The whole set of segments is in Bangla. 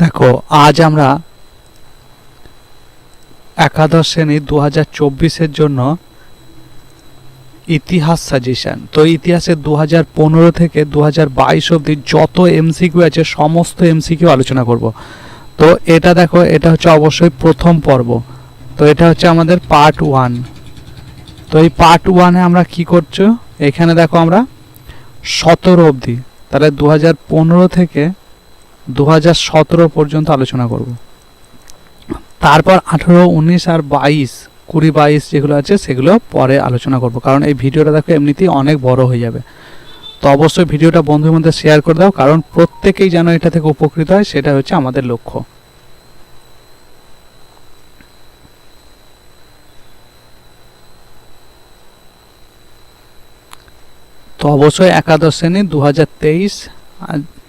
দেখো, আজ আমরা একাদশ শ্রেণি দু হাজার চব্বিশের জন্য ইতিহাস সাজেশন তো ইতিহাসে দু হাজার পনেরো থেকে দু হাজার বাইশ অবধি যত এমসিকিউ আছে, সমস্ত এমসিকিউ আলোচনা করব। তো এটা দেখো, এটা হচ্ছে অবশ্যই প্রথম পর্ব। তো এটা হচ্ছে আমাদের পার্ট ওয়ান তো এই পার্ট ওয়ানে আমরা কি করছ? এখানে দেখো আমরা সতেরো অবধি। তাহলে দু হাজার পনেরো থেকে দু হাজার সতেরো পর্যন্ত আলোচনা করব। তারপর আঠেরো, উনিশ আর বাইশ, কুড়ি, বাইশ যেগুলো আছে সেগুলো পরে আলোচনা করব। কারণ এই ভিডিওটা দেখো এমনিতেই অনেক বড় হয়ে যাবে। তো অবশ্যই ভিডিওটা বন্ধুর মধ্যে শেয়ার করে দাও, কারণ প্রত্যেকেই যেন এটা থেকে উপকৃত হয়, সেটা হচ্ছে আমাদের লক্ষ্য। তো অবশ্যই একাদশ শ্রেণি দু হাজার তেইশ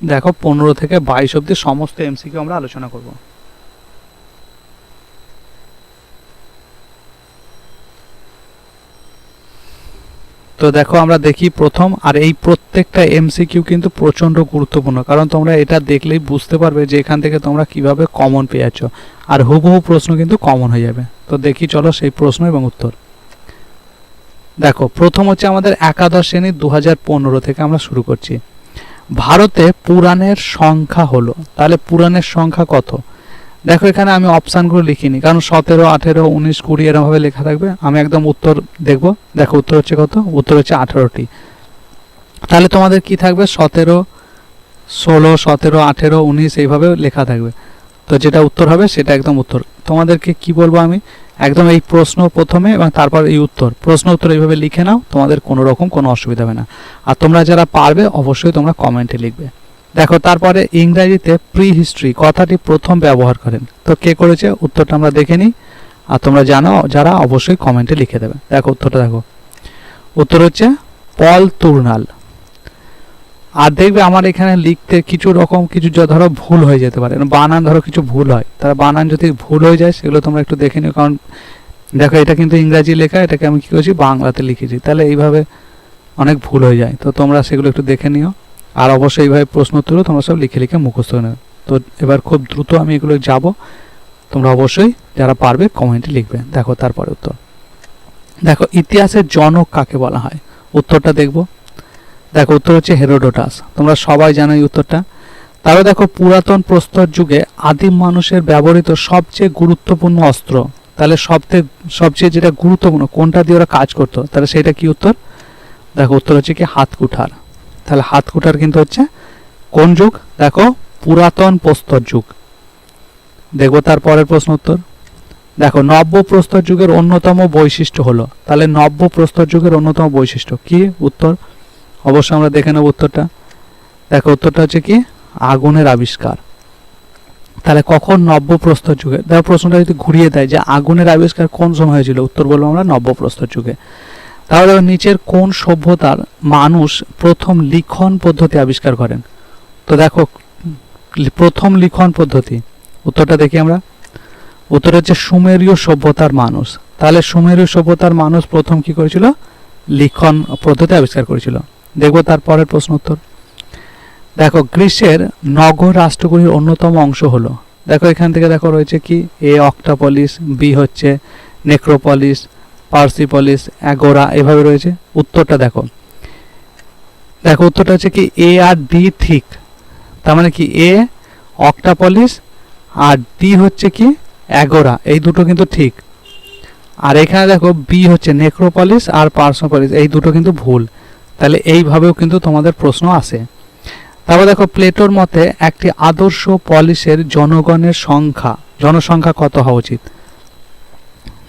দেখো, পনেরো থেকে বাইশ অব্দি সমস্ত এমসিকিউ আমরা আলোচনা করব। তো দেখো, আমরা দেখি প্রথম, আর এই প্রত্যেকটা এমসিকিউ কিন্তু প্রচণ্ড গুরুত্বপূর্ণ, কারণ তোমরা এটা দেখলেই বুঝতে পারবে যে এখান থেকে তোমরা কীভাবে কমন পেয়ে যাচ্ছ, আর হুবহু প্রশ্ন কিন্তু কমন হয়ে যাবে। তো দেখি, চলো সেই প্রশ্ন এবং উত্তর। দেখো, প্রথম হচ্ছে আমাদের একাদশ শ্রেণি দু হাজার পনেরো থেকে আমরা শুরু করছি। ভারতে পুরাণের সংখ্যা হলো, তাহলে পুরাণের সংখ্যা কত? দেখো, এখানে আমি অপশানগুলো লিখিনি, কারণ সতেরো, আঠেরো, উনিশ, কুড়ি এরমভাবে লেখা থাকবে। আমি একদম উত্তর দেখব। দেখো, উত্তর হচ্ছে কত? উত্তর হচ্ছে আঠেরোটি। তাহলে তোমাদের কি থাকবে? সতেরো, ষোলো, সতেরো, আঠেরো, উনিশ এইভাবে লেখা থাকবে। তো যেটা উত্তর হবে সেটা একদম উত্তর। তোমাদেরকে কি বলব আমি? একদম এই প্রশ্ন প্রথমে এবং তারপর এই উত্তর। প্রশ্ন উত্তর এইভাবে লিখে নাও, তোমাদের কোনো রকম কোনো অসুবিধা হবে না। আর তোমরা যারা পারবে, অবশ্যই তোমরা কমেন্টে লিখবে। দেখো, তারপরে ইংরাজিতে প্রি হিস্ট্রি কথাটি প্রথম ব্যবহার করেন। তো কে করেছে? উত্তরটা আমরা দেখে নিই। আর তোমরা জানো, যারা অবশ্যই কমেন্টে লিখে দেবে। দেখো, উত্তরটা দেখো। উত্তর হচ্ছে, পল তুর্নাল। আর দেখবে আমার এখানে লিখতে কিছু রকম কিছু ধরো ভুল হয়ে যেতে পারে। বানান ধরো কিছু ভুল হয়। তার বানান যদি ভুল হয়ে যায়, সেগুলো তোমরা একটু দেখে নিও। কারণ দেখো, এটা কিন্তু ইংরাজি লেখা, এটাকে আমি কি করেছি? বাংলাতে লিখেছি। তাহলে এইভাবে অনেক ভুল হয়ে যায়। তো তোমরা সেগুলো একটু দেখে নিও। আর অবশ্যই এইভাবে প্রশ্ন উত্তরও তোমরা সব লিখে লিখে মুখস্থ নেবে তো এবার খুব দ্রুত আমি এগুলো যাব। তোমরা অবশ্যই যারা পারবে কমেন্টে লিখবে। দেখো, তারপরে উত্তর। দেখো, ইতিহাসের জনক কাকে বলা হয়? উত্তরটা দেখব। দেখো, উত্তর হচ্ছে হেরোডোটাস। তোমরা সবাই জানো এই উত্তরটা। তারপর দেখো, পুরাতন প্রস্তর যুগে আদিম মানুষের ব্যবহৃত সবচেয়ে গুরুত্বপূর্ণ অস্ত্র, তাহলে সবচেয়ে সবচেয়ে যেটা গুরুত্বপূর্ণ, কোনটা দিয়ে ওরা কাজ করতো, তাহলে সেটা কি উত্তর? দেখো, উত্তর হচ্ছে কি হাত কুঠার। তাহলে হাত কুঠার কিন্তু হচ্ছে কোন যুগ? দেখো, পুরাতন প্রস্তর যুগ। দেখব তার পরের প্রশ্ন উত্তর। দেখো, নব্য প্রস্তর যুগের অন্যতম বৈশিষ্ট্য হলো, তাহলে নব্য প্রস্তর যুগের অন্যতম বৈশিষ্ট্য কি? উত্তর অবশ্যই আমরা দেখে নেব উত্তরটা। দেখো, উত্তরটা হচ্ছে কি? আগুনের আবিষ্কার। তাহলে কখন নব্য যুগে? দেখো, প্রশ্নটা যদি ঘুরিয়ে দেয় যে আগুনের আবিষ্কার কোন সময় হয়েছিল? উত্তর বলব আমরা নব্য যুগে। তাহলে নিচের কোন সভ্যতার মানুষ প্রথম লিখন পদ্ধতি আবিষ্কার করেন? তো দেখো, প্রথম লিখন পদ্ধতি। উত্তরটা দেখি আমরা। উত্তর হচ্ছে সুমেরীয় সভ্যতার মানুষ। তাহলে সুমেরীয় সভ্যতার মানুষ প্রথম কি করেছিল? লিখন পদ্ধতি আবিষ্কার করেছিল। দেখব তার পরের প্রশ্ন উত্তর। দেখো গ্রীসের নগর রাষ্ট্রগুলির অন্যতম অংশ হলো। দেখো, এখান থেকে দেখো রয়েছে কি? এ অক্টাপলিস, বি হচ্ছে নেক্রোপলিস, পার্সিপলিস, অ্যাগোরা, এভাবে রয়েছে। উত্তরটা দেখো। দেখো, উত্তরটা হচ্ছে কি? এ আর ডি ঠিক। তার মানে কি? এ অক্টাপলিস আর ডি হচ্ছে কি? অ্যাগোরা। এই দুটো কিন্তু ঠিক। আর এখানে দেখো, বি হচ্ছে নেক্রোপলিস আর পার্সোপলিস। এই দুটো কিন্তু ভুল। তাহলে এইভাবেও কিন্তু তোমাদের প্রশ্ন আসে তারপর দেখো, প্লেটোর মতে একটি আদর্শ পলিশের জনগণের সংখ্যা, জনসংখ্যা কত হওয়া উচিত?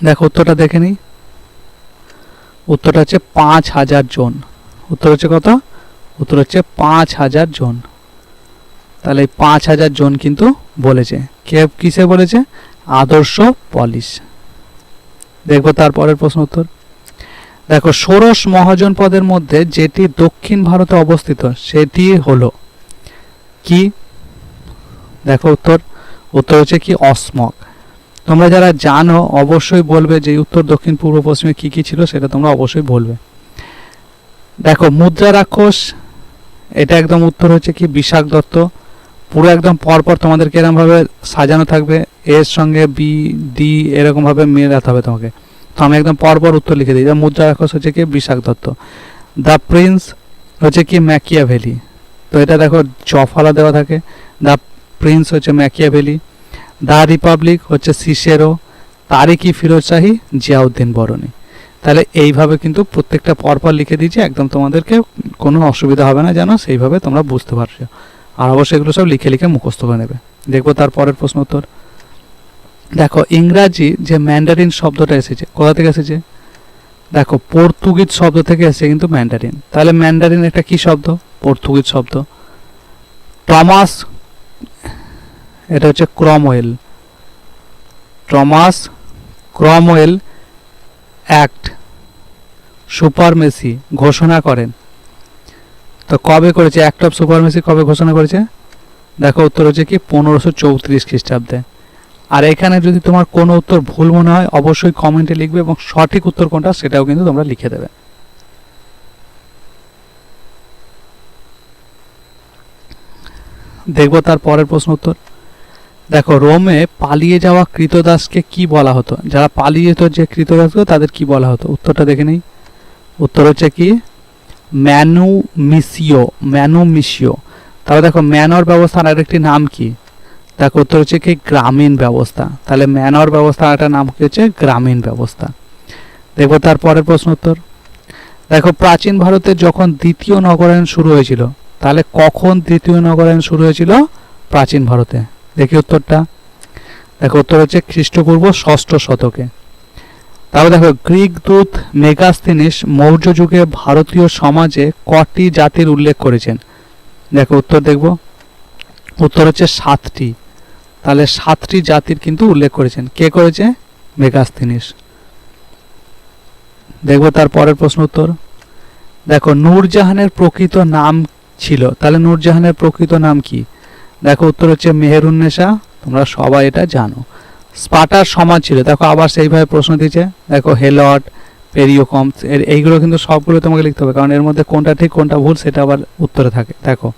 দেখো, উত্তরটা দেখে নিই। উত্তরটা হচ্ছে পাঁচ হাজার জন। উত্তর হচ্ছে কত? উত্তর হচ্ছে পাঁচ হাজার জন। তাহলে এই পাঁচ হাজার জন কিন্তু বলেছে। কে, কিসে বলেছে? আদর্শ পলিশ। দেখব তারপরের প্রশ্ন উত্তর। দেখো, ষোড়শ মহাজন পদের মধ্যে যেটি দক্ষিণ ভারতে অবস্থিত, সেটি হলো কি? দেখো উত্তর। উত্তর হচ্ছে কি? অসমক। তোমরা যারা জানো, অবশ্যই বলবে যে উত্তর দক্ষিণ পূর্ব পশ্চিমে কি কি ছিল, সেটা তোমরা অবশ্যই বলবে। দেখো, মুদ্রা রাক্ষস, এটা একদম উত্তর হচ্ছে কি? বিশাখ দত্ত। পুরো একদম পরপর তোমাদেরকে এরকমভাবে সাজানো থাকবে। এর সঙ্গে বি, ডি, এরকমভাবে মেলাতে হবে তোমাকে। তো আমি একদম পরপর উত্তর লিখে দিই। মুদ্রা রাক্ষস হচ্ছে কি বিশাখ দত্ত। দ্য প্রিন্স হচ্ছে কি ম্যাকিয়া ভ্যালি তো এটা দেখো জফলা দেওয়া থাকে। দ্য প্রিন্স হচ্ছে ম্যাকিয়া ভ্যালি দ্য রিপাবলিক হচ্ছে সিসেরো। তারিকি ফিরোজ শাহী? জিয়াউদ্দিন বরণী। তাহলে এইভাবে কিন্তু প্রত্যেকটা পরপর লিখে দিয়েছি, একদম তোমাদেরকে কোনো অসুবিধা হবে না যেন সেইভাবে তোমরা বুঝতে পারছ। আর অবশ্যই এগুলো সব লিখে লিখে মুখস্থ করে নেবে। দেখব তার পরের প্রশ্ন উত্তর। দেখো, ইংরাজি যে ম্যান্ডারিন শব্দটা এসেছে, কোথা থেকে এসেছে? দেখো, পর্তুগিজ শব্দ থেকে এসেছে কিন্তু ম্যান্ডারিন তাহলে ম্যান্ডারিন একটা কি শব্দ? পর্তুগিজ শব্দ। টমাস, এটা হচ্ছে Cromwell. Thomas Cromwell act. Supremacy, ঘোষণা করেন। তো কবে করেছে? অ্যাক্ট অফ সুপারমেসি কবে ঘোষণা করেছে? দেখো, উত্তর হচ্ছে কি? পনেরোশো চৌত্রিশ খ্রিস্টাব্দে। আর এখানে যদি তোমার কোনো উত্তর ভুল মনে হয়, অবশ্যই কমেন্টে লিখবে এবং সঠিক উত্তর কোনটা সেটাও কিন্তু তোমরা লিখে দেবে। দেখব তার পরের প্রশ্ন উত্তর। দেখো, রোমে পালিয়ে যাওয়া কৃতদাসকে কি বলা হতো? যারা পালিয়ে যেত যে কৃতদাসগুলো, তাদের কি বলা হতো? উত্তরটা দেখে নেই। উত্তর হচ্ছে কি? ম্যানু মিসিও ম্যানু মিসিও তাহলে দেখো, ম্যানর ব্যবস্থার আরেকটি নাম কি? দেখো উত্তর হচ্ছে কি? গ্রামীণ ব্যবস্থা। তাহলে ম্যানর ব্যবস্থার একটা নাম কি হচ্ছে? গ্রামীণ ব্যবস্থা। দেখব তার পরের প্রশ্ন উত্তর। দেখো, প্রাচীন ভারতে যখন দ্বিতীয় নগরায়ণ শুরু হয়েছিল, তাহলে কখন দ্বিতীয় নগরায়ণ শুরু হয়েছিল? প্রাচীন ভারতে। দেখি উত্তরটা। দেখো, উত্তর হচ্ছে খ্রিস্টপূর্ব ষষ্ঠ শতকে। তারপর দেখো, গ্রিক দূত মেগাস্তিনিস মৌর্য যুগে ভারতীয় সমাজে কটি জাতির উল্লেখ করেছেন। দেখো, উত্তর দেখব। উত্তর হচ্ছে সাতটি। তাহলে সাতটি জাতির কিন্তু উল্লেখ করেছেন। কে করেছে? মেগাস্তিনিস দেখব তার পরের প্রশ্ন উত্তর। দেখো, নূরজাহানের প্রকৃত নাম ছিল। তাহলে নূরজাহানের প্রকৃত নাম কি? দেখো, উত্তর হচ্ছে মেহেরুন্নেসা তোমরা সবাই এটা জানো। স্পাটার সমাজ ছিল। দেখো, আবার সেইভাবে প্রশ্ন দিয়েছে। দেখো হেলট পেরিওকমস এর এইগুলো কিন্তু সবগুলো তোমাকে লিখতে হবে। কারণ এর মধ্যে কোনটা ঠিক, কোনটা ভুল, সেটা আবার উত্তরে থাকে। দেখো।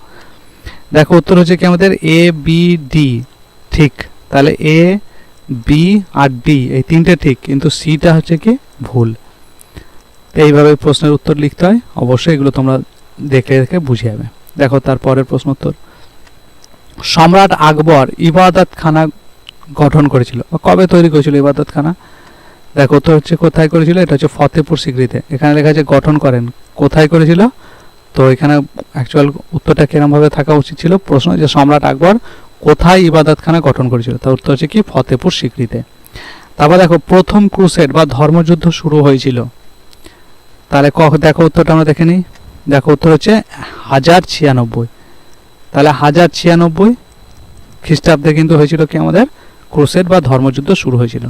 দেখো, উত্তর হচ্ছে কি আমাদের? এ বি ডি ঠিক। তাহলে এ বি আর ডি এই তিনটে ঠিক, কিন্তু সিটা হচ্ছে কি ভুল। এইভাবে প্রশ্নের উত্তর লিখতে হয়। অবশ্যই এগুলো তোমরা দেখে দেখে বুঝে যাবে। দেখো তার পরের প্রশ্ন উত্তর। সম্রাট আকবর ইবাদত খানা গঠন করেছিল। কবে তৈরি করেছিল ইবাদত খানা দেখো তো হচ্ছে কোথায় করেছিল? এটা হচ্ছে ফতেপুর সিকরিতে এখানে লেখা আছে গঠন করেন। কোথায় করেছিল? তো এখানে অ্যাকচুয়াল উত্তরটা কিরমভাবে থাকা উচিত ছিল? প্রশ্ন যে সম্রাট আকবর কোথায় ইবাদতখানা গঠন করেছিল? তার উত্তর হচ্ছে কি? ফতেপুর সিকরিতে। তারপর দেখো, প্রথম ক্রুসেড বা ধর্মযুদ্ধ শুরু হয়েছিল। তাহলে ক, দেখো উত্তরটা আমরা দেখে নিই। দেখো উত্তর হচ্ছে হাজার ছিয়ানব্বই। তাহলে হাজার ছিয়ানব্বই খ্রিস্টাব্দে কিন্তু হয়েছিল কি আমাদের? ক্রুসেড বা ধর্মযুদ্ধ শুরু হয়েছিল।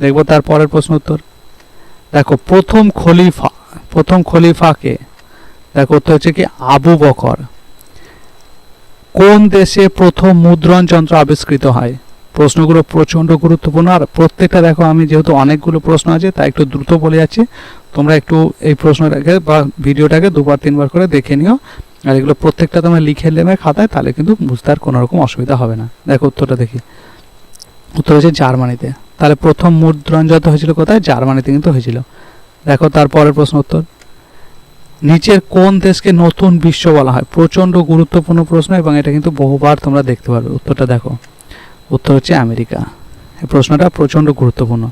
দেখব তার পরের প্রশ্ন উত্তর। দেখো, প্রথম খলিফা, প্রথম খলিফাকে, দেখো উত্তর হচ্ছে কি? আবু বকর। কোন দেশে প্রথম মুদ্রণ যন্ত্র আবিষ্কৃত হয়? প্রশ্নগুলো প্রচণ্ড গুরুত্বপূর্ণ। আর প্রত্যেকটা দেখো, আমি যেহেতু অনেকগুলো প্রশ্ন আছে, তাই একটু দ্রুত বলে যাচ্ছি। তোমরা একটু এই প্রশ্নটাকে বা ভিডিওটাকে দুবার, তিনবার করে দেখে নিও। আর এগুলো প্রত্যেকটা তোমরা লিখে নেবে খাতায়, তাহলে কিন্তু বুঝতে আর কোনো রকম অসুবিধা হবে না। দেখো উত্তরটা দেখি। উত্তর হচ্ছে জার্মানিতে। তাহলে প্রথম মুদ্রণ যন্ত্র হয়েছিল কোথায়? জার্মানিতে কিন্তু হয়েছিল। দেখো তারপরের প্রশ্ন উত্তর। নিচের কোন দেশকে নতুন বিশ্ব বলা হয়? প্রচণ্ড গুরুত্বপূর্ণ প্রশ্ন এবং এটা কিন্তু বহুবার তোমরা দেখতে পারবে। উত্তরটা দেখো। উত্তর হচ্ছে আমেরিকা। এই প্রশ্নটা প্রচণ্ড গুরুত্বপূর্ণ।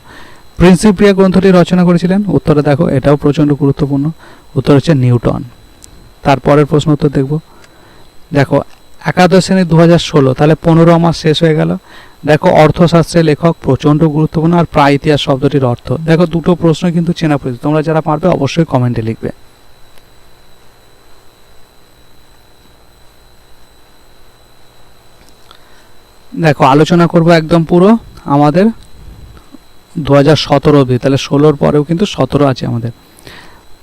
প্রিন্সিপিয়া গ্রন্থটি রচনা করেছিলেন। উত্তরটা দেখো, এটাও প্রচণ্ড গুরুত্বপূর্ণ। উত্তর হচ্ছে নিউটন। তারপরের প্রশ্ন উত্তর দেখব। দেখো, একাদশ শ্রেণি দু হাজার ষোলো, তাহলে পনেরো মাস শেষ হয়ে গেল। দেখো অর্থশাস্ত্রের লেখক প্রচণ্ড গুরুত্বপূর্ণ আর প্রায় ইতিহাস শব্দটির অর্থ। দেখো, দুটো প্রশ্ন কিন্তু চেনা পরিচিত। তোমরা যারা পারবে অবশ্যই কমেন্টে লিখবে। দেখো, আলোচনা করব একদম পুরো আমাদের দু হাজার সতেরো অবধি। তাহলে ষোলোর পরেও কিন্তু সতেরো আছে আমাদের।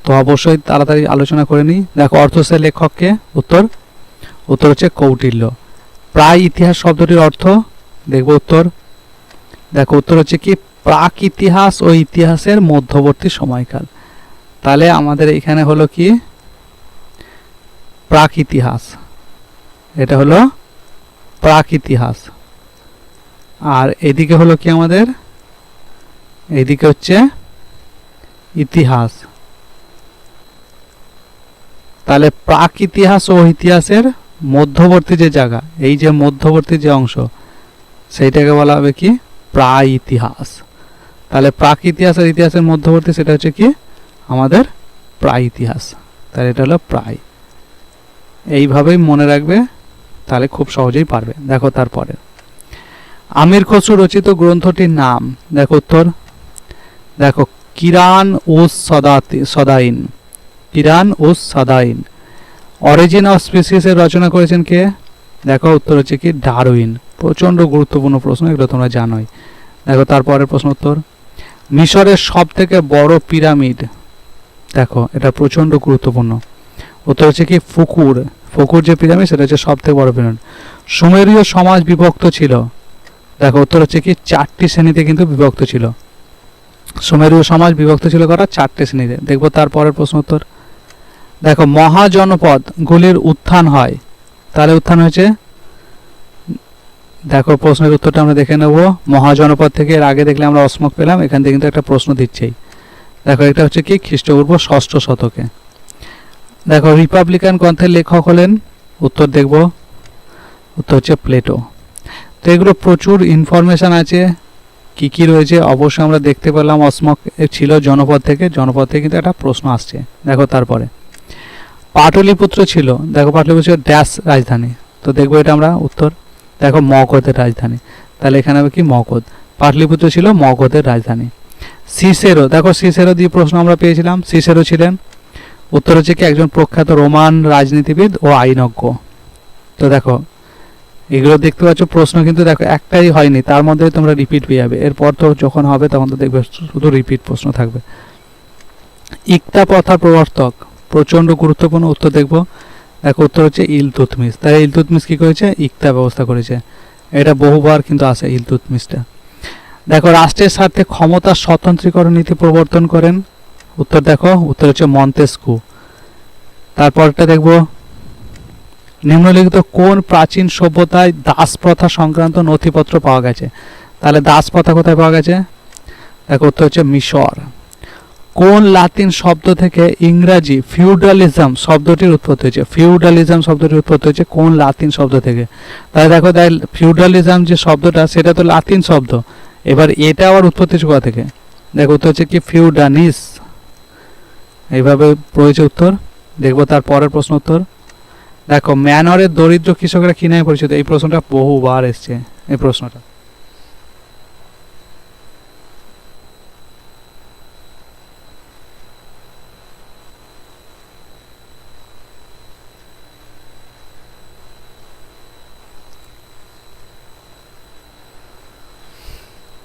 তো অবশ্যই তাড়াতাড়ি আলোচনা করে নিই। দেখো অর্থসের লেখককে উত্তর। উত্তর হচ্ছে কৌটিল্য। প্রায় ইতিহাস শব্দটির অর্থ, দেখব উত্তর। দেখো, উত্তর হচ্ছে কি? প্রাক ইতিহাস ও ইতিহাসের মধ্যবর্তী সময়কাল। তাহলে আমাদের এখানে হলো কি? প্রাক ইতিহাস। এটা হলো প্রাক ইতিহাস। আর এদিকে হলো কি আমাদের? এদিকে হচ্ছে ইতিহাস। তাহলে প্রাক ইতিহাস ও ইতিহাসের মধ্যবর্তী যে জায়গা, এই যে মধ্যবর্তী যে অংশ, সেইটাকে বলা হবে কি? প্রায় ইতিহাস। তাহলে প্রাক ইতিহাস আর ইতিহাসের মধ্যবর্তী সেটা হচ্ছে কি? আমাদের প্রায় ইতিহাস। তাহলে এটা হলো প্রায়। এইভাবেই মনে রাখবে, তাহলে খুব সহজেই পারবে। দেখো তারপরে। আমির খসরু রচিত গ্রন্থটির নাম, দেখো উত্তর, দেখো, কিরান উস সদাতি, সদাইন, কিরান উস সদাইন। অরিজিন অফ স্পিসিসের রচনা করেছেন কে? দেখো, উত্তর হচ্ছে কি, ডারউইন। প্রচণ্ড গুরুত্বপূর্ণ প্রশ্ন, এগুলো তোমরা জানোই। দেখো, তারপরের প্রশ্ন উত্তর, মিশরের সব থেকে বড় পিরামিড। দেখো, এটা প্রচণ্ড গুরুত্বপূর্ণ। উত্তর হচ্ছে কি, ফুকুর। ফুকুর যে পিরামিড, সেটা হচ্ছে সব থেকে বড় পিরামিড। সুমেরীয় সমাজ বিভক্ত ছিল। দেখো, উত্তর হচ্ছে কি, চারটি শ্রেণীতে কিন্তু বিভক্ত ছিল। সুমেরীয় সমাজ বিভক্ত ছিল করা চারটি শ্রেণীতে। দেখব তারপরের প্রশ্ন উত্তর। দেখো, মহাজনপদ গুলির উত্থান হয়। তাহলে উত্থান হয়েছে? দেখো, প্রশ্নের উত্তরটা আমরা দেখে নেব। মহাজনপদ থেকে এর আগে দেখলে আমরা অসমক পেলাম, এখান থেকে কিন্তু একটা প্রশ্ন দিচ্ছেই। দেখো, এটা হচ্ছে কি, খ্রিস্টপূর্ব ষষ্ঠ শতকে। দেখো, রিপাবলিকান গ্রন্থের লেখক হলেন, উত্তর দেখব। উত্তর হচ্ছে প্লেটো। তো এগুলো প্রচুর ইনফরমেশন আছে। কি কি রয়েছে? অবশ্যই আমরা দেখতে পেলাম। অসমক ছিল জনপদ থেকে। জনপদ থেকে কিন্তু একটা প্রশ্ন আসছে। দেখো তারপরে। পাটলিপুত্র ছিল। দেখো পাটলিপুত্র ছিল ড্যাশ রাজধানী। তো দেখব এটা আমরা উত্তর। দেখো মগধের রাজধানী। তাহলে এখানে হবে কি? মগধ। পাটলিপুত্র ছিল মগধের রাজধানী। সিসেরো। দেখো সিসেরো দিয়ে প্রশ্ন আমরা পেয়েছিলাম। সিসেরো ছিলেন। উত্তর হচ্ছে কি? একজন প্রখ্যাত রোমান রাজনীতিবিদ ও আইনজ্ঞ। তো দেখো এগুলো দেখতে পাচ্ছ, প্রশ্ন কিন্তু দেখো, একটাই হয়নি, তার মধ্যে তোমরা রিপিট পেয়ে যাবে। এরপর তো যখন হবে, তখন তো দেখবে শুধু রিপিট প্রশ্ন থাকবে। ইকতা প্রথার প্রবর্তক, প্রচণ্ড গুরুত্বপূর্ণ উত্তর দেখব। দেখো, উত্তর হচ্ছে ইলতুতমিস তাই ইলতুতমিস কি করেছে? ইকতা ব্যবস্থা করেছে। এটা বহুবার কিন্তু আসে ইলতুতমিসটা দেখো, রাষ্ট্রের স্বার্থে ক্ষমতা স্বতন্ত্রীকরণ নীতি প্রবর্তন করেন। উত্তর দেখো, উত্তর হচ্ছে মন্তেস্কু। তারপরটা দেখব নিম্নলিখিত কোন প্রাচীন সভ্যতায় দাস প্রথা সংক্রান্ত নথিপত্র পাওয়া গেছে? তাহলে দাস প্রথা কোথায় পাওয়া গেছে? দেখো উত্তর হচ্ছে মিশর। কোন লাতিন শব্দ থেকে ইংরাজি ফিউডালিজম শব্দটির উৎপত্তি হয়েছে? ফিউডালিজম শব্দটির উৎপত্তি হয়েছে কোন লাতিন শব্দ থেকে? তাহলে দেখো তাই ফিউডালিজম যে শব্দটা, সেটা তো লাতিন শব্দ। এবার এটা আবার উৎপত্তি হচ্ছে কোথা থেকে? দেখো উত্তর হচ্ছে কি? ফিউডানিস। এইভাবে রয়েছে উত্তর। দেখব তার পরের প্রশ্ন উত্তর। দেখো ম্যানরের দরিদ্র কৃষকরা কি নামে পরিচিত? এই প্রশ্নটা বহুবার এসছে, এই প্রশ্নটা।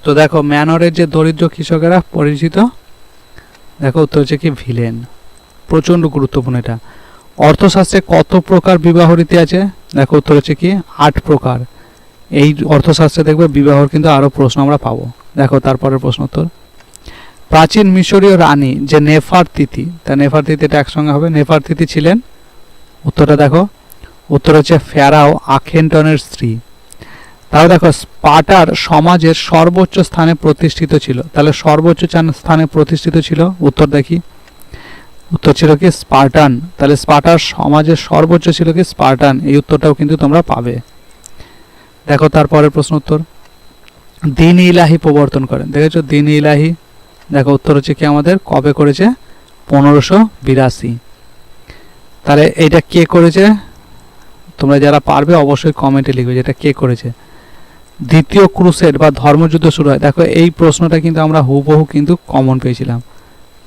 তো দেখো ম্যানরের যে দরিদ্র কৃষকেরা পরিচিত, দেখো, উত্তর হচ্ছে কি, ভিলেন। প্রচণ্ড গুরুত্বপূর্ণ এটা। অর্থশাস্ত্রে কত প্রকার বিবাহ রীতি আছে? দেখো উত্তর হচ্ছে কি, আট প্রকার। এই অর্থশাস্ত্রে দেখবে বিবাহর কিন্তু আরও প্রশ্ন আমরা পাবো। দেখো তারপরের প্রশ্ন উত্তর। প্রাচীন মিশরীয় রানী যে নেফার তিথি, তা নেফার তিথিটা একসঙ্গে হবে। নেফার তিথি ছিলেন, উত্তরটা দেখো, উত্তর হচ্ছে ফেরাও আখেন্টনের স্ত্রী। তাহলে দেখো স্পার্টার সমাজের সর্বোচ্চ স্থানে প্রতিষ্ঠিত ছিল। তাহলে সর্বোচ্চ স্থানে প্রতিষ্ঠিত ছিল, উত্তর দেখি। উত্তর ছিল কি স্পার্টান। তাহলে স্পার্টার সমাজের সর্বোচ্চ ছিল কি স্পার্টান। এই উত্তরটাও কিন্তু তোমরা পাবে। দেখো তারপরের প্রশ্ন উত্তর। দিন ইলাহি প্রবর্তন করেন। দেখেছ? দিন ইলাহি, দেখো উত্তর হচ্ছে কি আমাদের? কবে করেছে? পনেরোশো বিরাশি। তাহলে এটা কে করেছে? তোমরা যারা পারবে অবশ্যই কমেন্টে লিখবে যে এটা কে করেছে। দ্বিতীয় ক্রুসেড বা ধর্মযুদ্ধ শুরু হয়। দেখো এই প্রশ্নটা কিন্তু আমরা হুবহু কিন্তু কমন পেয়েছিলাম।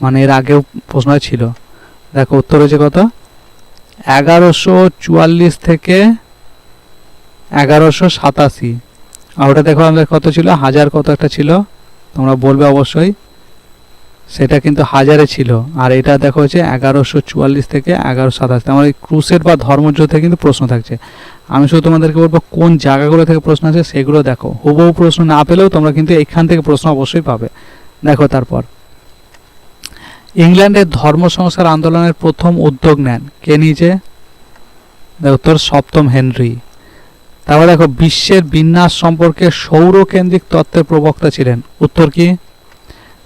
মানে এর আগেও প্রশ্নটা ছিল। দেখো উত্তর হয়েছে কত? এগারোশো চুয়াল্লিশ থেকে এগারোশো সাতাশি। আর ওটা দেখো আমাদের কত ছিল? হাজার কত একটা ছিল? তোমরা বলবে অবশ্যই। সেটা কিন্তু হাজারে ছিল। আর এটা দেখো হচ্ছে এগারোশো চুয়াল্লিশ থেকে এগারোশো সাতাশি। আমার এই ক্রুসের বা ধর্মযুদ্ধ কিন্তু প্রশ্ন থাকছে। আমি শুধু তোমাদেরকে বলব কোন জায়গাগুলো থেকে প্রশ্ন আছে সেগুলো দেখো। হুবহু প্রশ্ন না পেলেও তোমরা কিন্তু এইখান থেকে প্রশ্ন অবশ্যই পাবে। দেখো তারপর। ইংল্যান্ডের ধর্ম সংস্কার আন্দোলনের প্রথম উদ্যোগ নেন। কে দেখো উত্তর, সপ্তম হেনরি। তারপর দেখো, বিশ্বের বিন্যাস সম্পর্কে সৌরকেন্দ্রিক তত্ত্বের প্রবক্তা ছিলেন। উত্তর কি?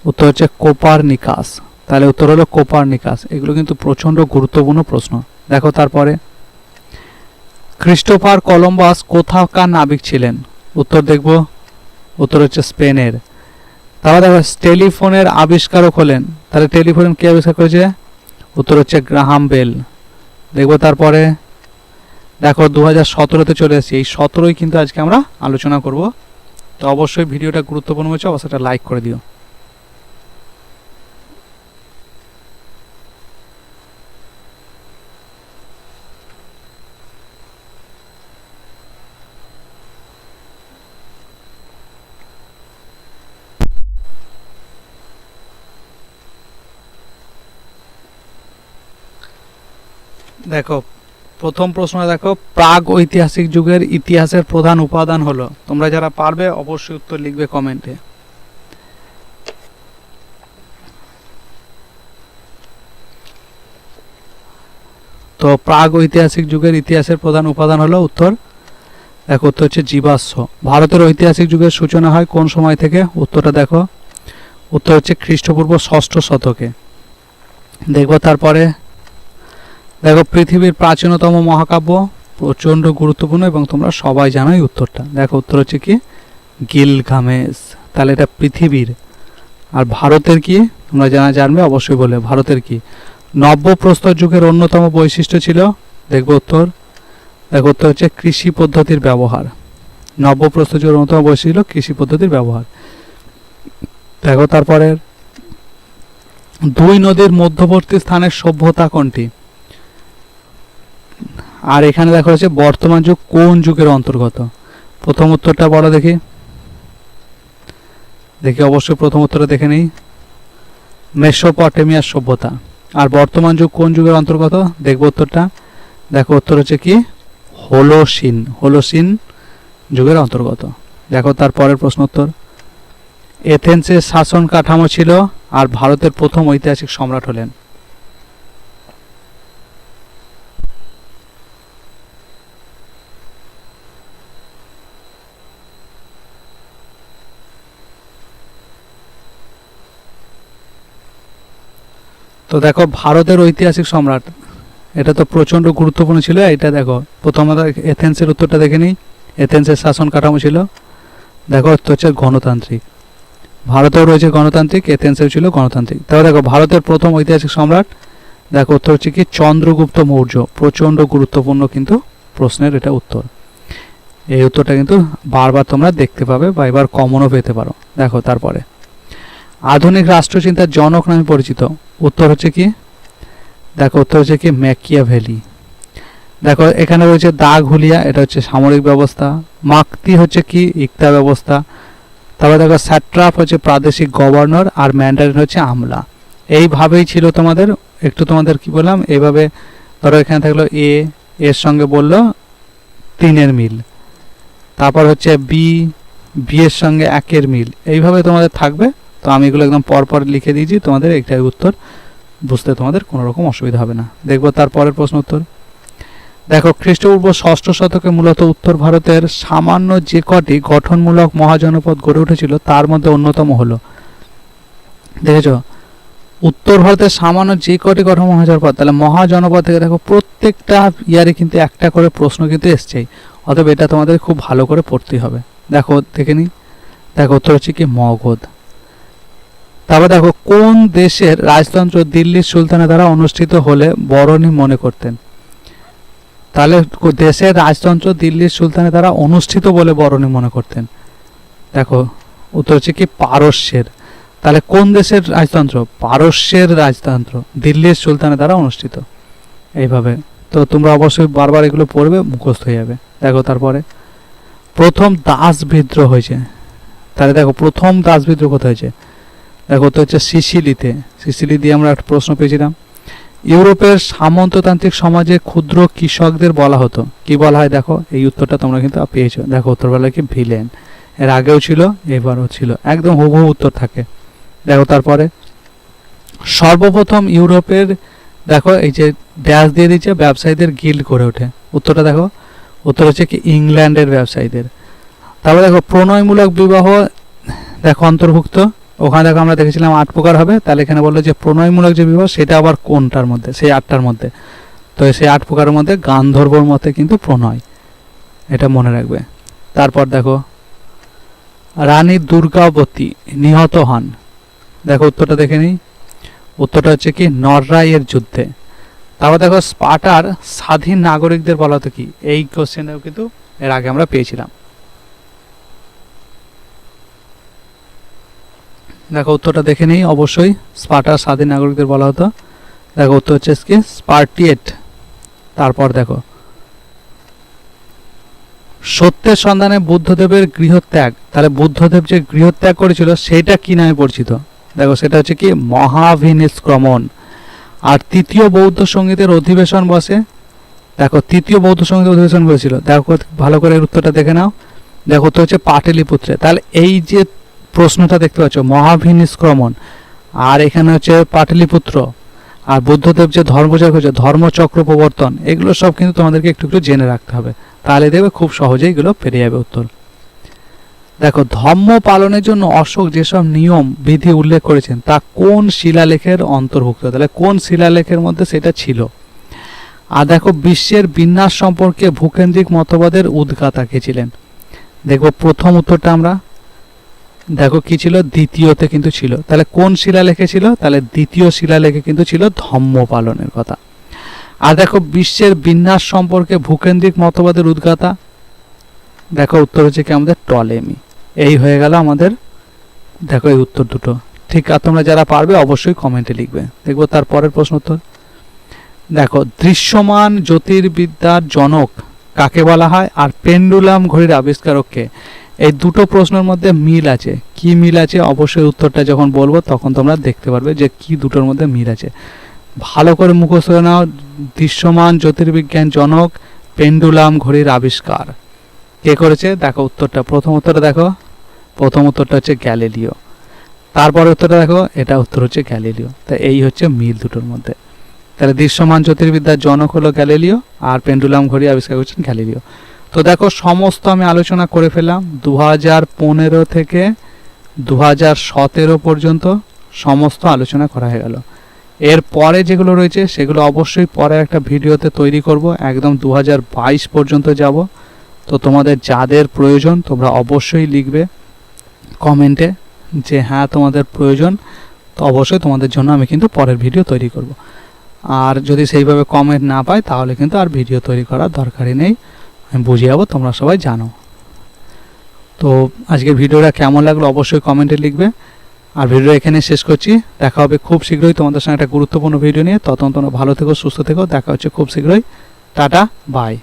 উত্তর হচ্ছে কোপার নিকাস তাহলে উত্তর হলো কোপার নিকাস এগুলো কিন্তু প্রচণ্ড গুরুত্বপূর্ণ প্রশ্ন। দেখো তারপরে, ক্রিস্টোফার কলম্বাস কোথাকার নাবিক ছিলেন? উত্তর দেখব। উত্তর হচ্ছে স্পেনের। তারপর দেখো, টেলিফোনের আবিষ্কারক হলেন তাহলে টেলিফোন কে আবিষ্কার করেছে? উত্তর হচ্ছে গ্রাহাম বেল। দেখব তারপরে, দেখো দু হাজার সতেরোতে চলে এসেছি। এই সতেরোই কিন্তু আজকে আমরা আলোচনা করব। তো অবশ্যই ভিডিওটা গুরুত্বপূর্ণ হয়েছে, অবশ্যই লাইক করে দিও। দেখো, প্রথম প্রশ্ন দেখো, প্রাগ ঐতিহাসিক যুগের ইতিহাসের প্রধান উপাদান হলো। তোমরা যারা পারবে অবশ্যই উত্তর লিখবে কমেন্টে। তো প্রাগ ঐতিহাসিক যুগের ইতিহাসের প্রধান উপাদান হলো উত্তর। দেখো, উত্তর হচ্ছে জীবাশ্ম। ভারতের ঐতিহাসিক যুগের সূচনা হয় কোন সময় থেকে? উত্তরটা দেখো। উত্তর হচ্ছে খ্রিস্টপূর্ব ষষ্ঠ শতকে। দেখব তারপরে দেখো, পৃথিবীর প্রাচীনতম মহাকাব্য প্রচণ্ড গুরুত্বপূর্ণ এবং তোমরা সবাই জানোই উত্তরটা। দেখো, উত্তর হচ্ছে কি? গিলগামেশ তাহলে এটা পৃথিবীর। আর ভারতের কি? তোমরা জানা জানবে অবশ্যই বলে ভারতের কি? নব্যপ্রস্তর যুগের অন্যতম বৈশিষ্ট্য ছিল, দেখব উত্তর। দেখো, উত্তর হচ্ছে কৃষি পদ্ধতির ব্যবহার। নব্যপ্রস্তর যুগের অন্যতম বৈশিষ্ট্য ছিল কৃষি পদ্ধতির ব্যবহার। দেখো তারপরে দুই নদীর মধ্যবর্তী স্থানের সভ্যতা কোনটি? আর এখানে দেখা হচ্ছে বর্তমান যুগ কোন যুগের অন্তর্গত? প্রথম উত্তরটা বলো দেখি। দেখি অবশ্যই প্রথম উত্তরটা দেখে নিই। মেসোপটেমিয়ার সভ্যতা। আর বর্তমান যুগ কোন যুগের অন্তর্গত? দেখব উত্তরটা। দেখো উত্তর হচ্ছে কি? হোলোসিন। হোলোসিন যুগের অন্তর্গত। দেখো তার পরের প্রশ্ন উত্তর। এথেন্সের শাসন কাঠামো ছিল আর ভারতের প্রথম ঐতিহাসিক সম্রাট হলেন। তো দেখো, ভারতের ঐতিহাসিক সম্রাট। এটা তো প্রচণ্ড গুরুত্বপূর্ণ ছিল। এটা দেখো, প্রথমত এথেন্সের উত্তরটা দেখে নিই। এথেন্সের শাসন কাঠামো ছিল। দেখো হচ্ছে গণতান্ত্রিক। ভারতেও রয়েছে গণতান্ত্রিক, এথেন্সেও ছিল গণতান্ত্রিক। তাহলে দেখো, ভারতের প্রথম ঐতিহাসিক সম্রাট, দেখো, উত্তর হচ্ছে কি, চন্দ্রগুপ্ত মৌর্য। প্রচণ্ড গুরুত্বপূর্ণ কিন্তু প্রশ্নের এটা উত্তর। এই উত্তরটা কিন্তু বারবার তোমরা দেখতে পাবে বা এবার কমনও পেতে পারো। দেখো, তারপরে। আধুনিক রাষ্ট্রচিন্তার জনক নামে পরিচিত। উত্তর হচ্ছে কি? দেখো, উত্তর হচ্ছে কি? ম্যাকিয়া ভ্যালি দেখো, এখানে রয়েছে দাগ হুলিয়া এটা হচ্ছে সামরিক ব্যবস্থা। মাক্তি হচ্ছে কি? ইকতা ব্যবস্থা। তারপর দেখো স্যাট্রাপ হচ্ছে প্রাদেশিক গভর্নর আর ম্যান্ডারিন হচ্ছে আমলা। এইভাবেই ছিল তোমাদের। একটু তোমাদের কি বললাম? এইভাবে ধরো, এখানে থাকল এ, এর সঙ্গে বলল তিনের মিল। তারপর হচ্ছে বি বি এর সঙ্গে একের মিল। এইভাবে তোমাদের থাকবে। তো আমি এগুলো একদম পরপর লিখে দিয়েছি, তোমাদের একটাই উত্তর, বুঝতে তোমাদের কোনো রকম অসুবিধা হবে না। দেখব তারপরের প্রশ্ন উত্তর। দেখো, খ্রিস্টপূর্ব ষষ্ঠ শতকে মূলত উত্তর ভারতের সামান্য যে কটি গঠনমূলক মহাজনপদ গড়ে উঠেছিল, তার মধ্যে অন্যতম হলো, দেখেছ? উত্তর ভারতের সামান্য যে কটি গঠন মহাজনপদ, তাহলে মহাজনপদ থেকে দেখো প্রত্যেকটা ইয়ারে কিন্তু একটা করে প্রশ্ন কিন্তু এসছেই, অতএব এটা তোমাদের খুব ভালো করে পড়তে হবে। দেখো, দেখে নি দেখো, উত্তর হচ্ছে কি, মগধ। তারপর দেখো, কোন দেশের রাজতন্ত্র দিল্লির সুলতানের দ্বারা অনুষ্ঠিত হলে বরণী মনে করতেন? তাহলে দেশের রাজতন্ত্র দিল্লির সুলতানের দ্বারা অনুষ্ঠিত বলে বরণী মনে করতেন। দেখো, উত্তর হচ্ছে কি পারস্যের। তাহলে কোন দেশের রাজতন্ত্র? পারস্যের রাজতন্ত্র দিল্লির সুলতানের দ্বারা অনুষ্ঠিত। এইভাবে। তো তোমরা অবশ্যই বারবার এগুলো পড়বে, মুখস্থ হয়ে যাবে। দেখো তারপরে, প্রথম দাস বিদ্রোহ হয়েছে। তাহলে দেখো, প্রথম দাস বিদ্রোহ কোথায় হয়েছে? দেখো তো হচ্ছে সিসিলিতে। সিসিলি দিয়ে আমরা একটা প্রশ্ন পেয়েছিলাম। ইউরোপের সামন্ততান্ত্রিক সমাজে ক্ষুদ্র কৃষকদের বলা হতো। কি বলা হয় দেখো? এই উত্তরটা তোমরা কিন্তু পেয়েছ। দেখো উত্তর বলা কি ভিলেন। এর আগেও ছিল, এবারও ছিল। একদম হুবহু উত্তর থাকে। দেখো তারপরে, সর্বপ্রথম ইউরোপের, দেখো, এই যে ড্যাশ দিয়ে দিচ্ছে ব্যবসায়ীদের গিল্ড করে ওঠে। উত্তরটা দেখো। উত্তর হচ্ছে কি ইংল্যান্ডের ব্যবসায়ীদের। তারপরে দেখো, প্রণয়মূলক বিবাহ, দেখো, অন্তর্ভুক্ত। ওখানে দেখো আমরা দেখেছিলাম আট প্রকার হবে, তাহলে এখানে বলল যে প্রণয়মূলক যে বিবাহ সেটা আবার কোনটার মধ্যে? সেই আটটার মধ্যে। তো সেই আট প্রকারের মধ্যে গান্ধর্বর মতে কিন্তু প্রণয়, এটা মনে রাখবে। তারপর দেখো, রানী দুর্গাবতী নিহত হন। দেখো উত্তরটা দেখে নিই। উত্তরটা হচ্ছে কি নররাইয়ের যুদ্ধে। তারপর দেখো স্পার্টার স্বাধীন নাগরিকদের বলা হতো কি, এই কোশ্চেনেও কিন্তু এর আগে আমরা পেয়েছিলাম। দেখো, উত্তরটা দেখে নিই, অবশ্যই স্পার্টার স্বাধীন নাগরিকদের বলা হতো। দেখো, উত্তর হচ্ছে কি? স্পার্টিয়েট। তারপর দেখো। সত্যের সন্ধানে বুদ্ধদেবের গৃহত্যাগ। তাহলে বুদ্ধদেব যে গৃহত্যাগ করেছিল, সেটা কি নামে পরিচিত? দেখো, সেটা হচ্ছে কি? মহাভিনিষ্ক্রমণ। আর তৃতীয় বৌদ্ধ সঙ্গীতের অধিবেশন বসে। দেখো, তৃতীয় বৌদ্ধ সঙ্গীতের অধিবেশন করেছিল দেখো, ভালো করে উত্তরটা দেখে নাও। দেখো, উত্তর হচ্ছে পাটেলিপুত্রে। তাহলে এই যে প্রশ্নটা দেখতে পাচ্ছ, মহাভিনিষ্ক্রমণ। আর এখানে হচ্ছে পাটলিপুত্র। আর বুদ্ধদেব যে ধর্মচক্র করেছে ধর্মচক্র প্রবর্তন, এগুলো সব কিন্তু তোমাদেরকে একটু একটু জেনে রাখতে হবে। তাহলে দেখবে খুব সহজেই এগুলো পেরে যাবে উত্তর। দেখো, ধর্ম পালনের জন্য অশোক যেসব নিয়ম, বিধি উল্লেখ করেছেন, তা কোন শিলালেখের অন্তর্ভুক্ত? তাহলে কোন শিলালেখের মধ্যে সেটা ছিল? আর দেখো, বিশ্বের বিন্যাস সম্পর্কে ভূকেন্দ্রিক মতবাদের উদ্গাতা কে ছিলেন? দেখো প্রথম উত্তরটা আমরা। দেখো কি ছিল? দ্বিতীয়তে কিন্তু ছিল। তাহলে কোন শিলালেখে ছিল? তাহলে দ্বিতীয় শিলালেখে কিন্তু ছিল ধম্ম পালনের কথা। আর দেখো বিশ্বের বিন্যাস সম্পর্কে ভূকেন্দ্রিক মতবাদের উদ্গাতা। দেখো উত্তর হচ্ছে কি? আমাদের টলেমি। এই হয়ে গেল আমাদের, দেখো এই উত্তর দুটো। ঠিক, আর তোমরা যারা পারবে অবশ্যই কমেন্টে লিখবে। দেখব তার পরের প্রশ্ন উত্তর। দেখো, দৃশ্যমান জ্যোতির্বিদ্যার জনক কাকে বলা হয়? আর পেন্ডুলাম ঘড়ির আবিষ্কারককে। এই দুটো প্রশ্নের মধ্যে মিল আছে। কি মিল আছে? অবশ্যই উত্তরটা যখন বলব, তখন তোমরা দেখতে পারবে যে কি দুটোর মধ্যে মিল আছে। ভালো করে মুখস্থ নাও। দৃশ্যমান জ্যোতির্বিজ্ঞান জনক পেন্ডুলাম ঘড়ির আবিষ্কার। কে করেছে? দেখো উত্তরটা। প্রথম উত্তরটা দেখো। প্রথম উত্তরটা হচ্ছে গ্যালিলিও। তারপরে উত্তরটা দেখো। এটা উত্তর হচ্ছে গ্যালিলিও। তা এই হচ্ছে মিল দুটোর মধ্যে। তাহলে দৃশ্যমান জ্যোতির্বিদ্যার জনক হলো গ্যালিলিও আর পেন্ডুলাম ঘড়ি আবিষ্কার করছেন গ্যালিলিও। তো দেখো, সমস্ত আমি আলোচনা করে ফেললাম। দু হাজার থেকে দু হাজার সতেরো পর্যন্ত সমস্ত আলোচনা করা হয়ে গেল। এর পরে যেগুলো রয়েছে, সেগুলো অবশ্যই পরে একটা ভিডিওতে তৈরি করব। একদম দু হাজার বাইশ পর্যন্ত যাব। তো তোমাদের যাদের প্রয়োজন, তোমরা অবশ্যই লিখবে কমেন্টে যে হ্যাঁ তোমাদের প্রয়োজন, তো অবশ্যই তোমাদের জন্য আমি কিন্তু পরের ভিডিও তৈরি করব। আর যদি সেইভাবে কমেন্ট না পাই তাহলে কিন্তু আর ভিডিও তৈরি করার দরকারই নেই। আমি বুঝিয়ে যাব, তোমরা সবাই জানো। তো আজকের ভিডিওটা কেমন লাগল অবশ্যই কমেন্টে লিখবে। আর ভিডিও এখানে শেষ করছি। দেখা হবে খুব শীঘ্রই তোমাদের সঙ্গে একটা গুরুত্বপূর্ণ ভিডিও নিয়ে। তোমরা ভালো থেকো, সুস্থ থেকো। দেখা হচ্ছে খুব শীঘ্রই। Tata bye